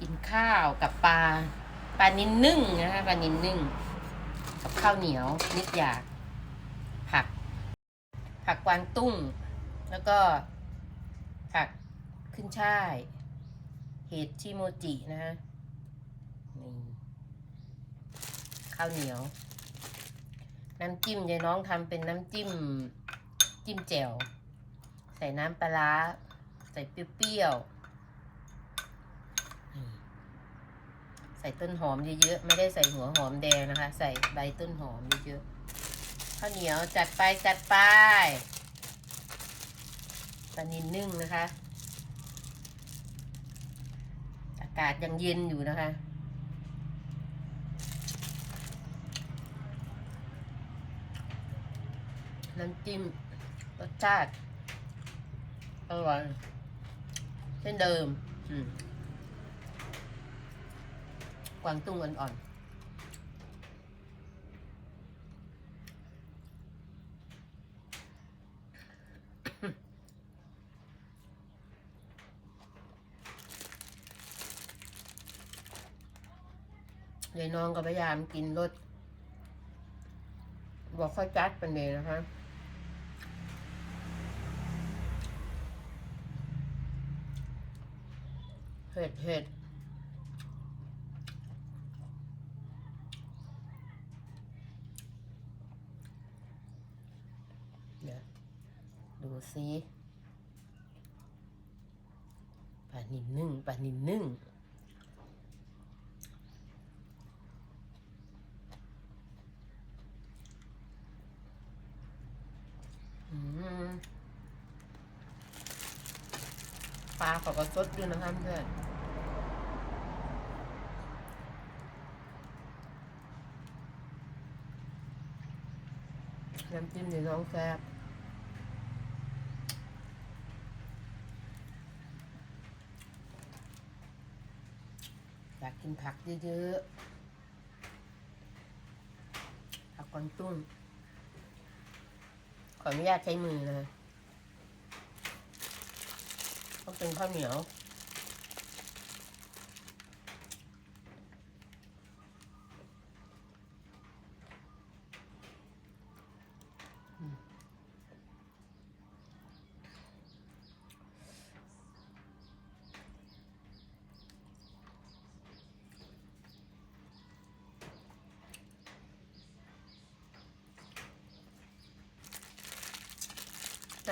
กินข้าวกับปลาปลานินนึ่งนะคะปลานินนึ่ง กับข้าวเหนียวนิดอยาก ผัก ผักกวางตุ้ง แล้วก็ผักขึ้นช่าย เห็ดชิโมจินะฮะนี่ข้าวเหนียว น้ำจิ้มยายน้องทำเป็นน้ำจิ้ม จิ้มแจ่ว ใส่น้ำปลาร้า ใส่เปรี้ยวๆนี่ใส่ต้นหอมเยอะๆ ไม่ได้ใส่หัวหอมแดงนะคะ ใส่ใบต้นหอมเยอะๆ ข้าวเหนียวจัดไปจัดไปปลานินนึ่งนะคะ อากาศยังเย็นอยู่นะคะน้ำจิ้มรสชาติอร่อยเช่นเดิม อืม วางตุ้งอ่อนๆยายน้องก็พยายามกินรสบอกค่อยจัดเป็นเลยนะคะเห็ดเห็ดเดี๋ยว ซิปลานินนึ่งปลานินนึ่งปลาเขาก็สดอยู่นะคะเพื่อนน้ำจิ้มในน้องแซ่บอยา กินผักเยอะๆ ผักกวนตุ้งขออนุญาตใช้มือนะต้องเป็นข้าวเหนียว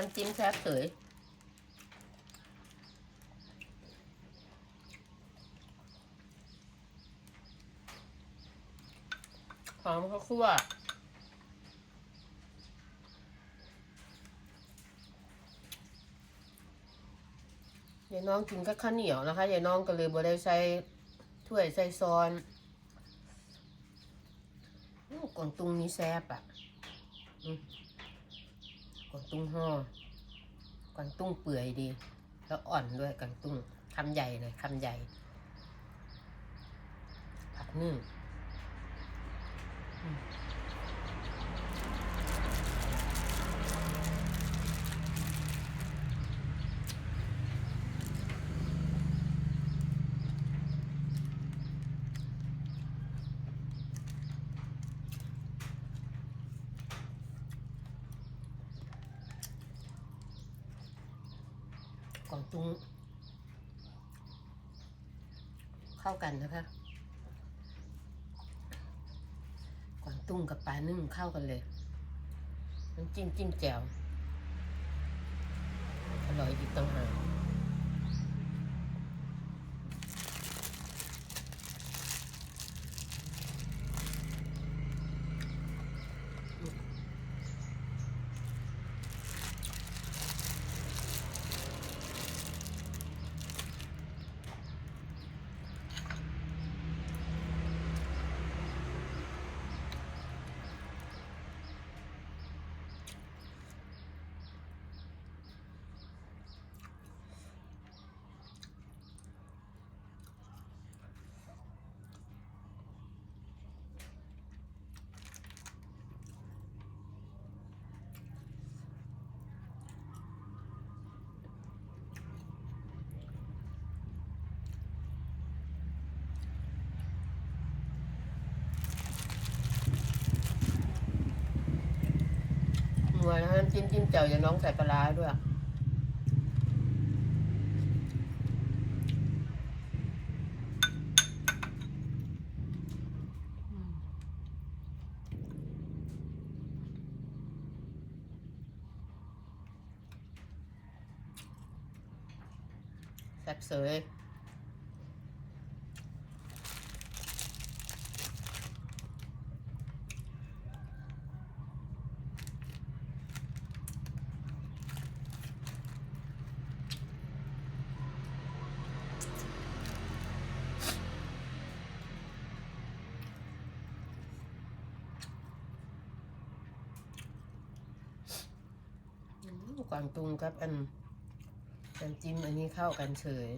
น้ำจิ้มแซ่บเสยหอมข้าวคั่วยายน้องกินกับข้าวเหนียวนะคะยายน้องก็เลยบ่ได้ใส่ถ้วยใส่ซอนอู้กวางตุงนี่แซ่บอะ วางตุ้งห่อกวางตุ้งเปื่อยดี แล้วอ่อนด้วยกวางตุ้งคำใหญ่เลยคำใหญ่ ผักนึ่ง กวางตุ้งเข้ากันนะคะกวางตุ้งกับปลานึ่งเข้ากันเลยน้ำจิ้มจิ้มแจ่วอร่อยอีกต่างหาก นัวนะคะน้ำจิ้มจิ้มแจ่วอย่าน้องใส่ปลาร้าด้วยแซ่บเสย กวางตุงครับอันน้ำจิ้มอันนี้เข้ากันเฉย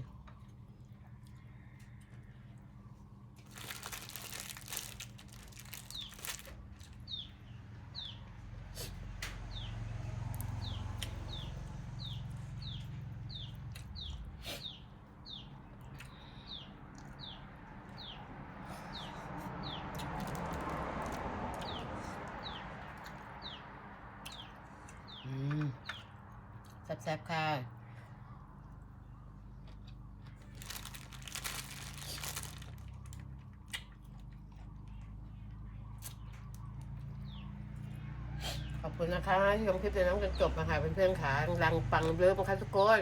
อืมแซ่บค่ะขอบคุณนะคะที่ชมคลิปในน้ำกันจบนะคะเพื่อนๆค่ะรังปังเบลอมาค่ะทุกคน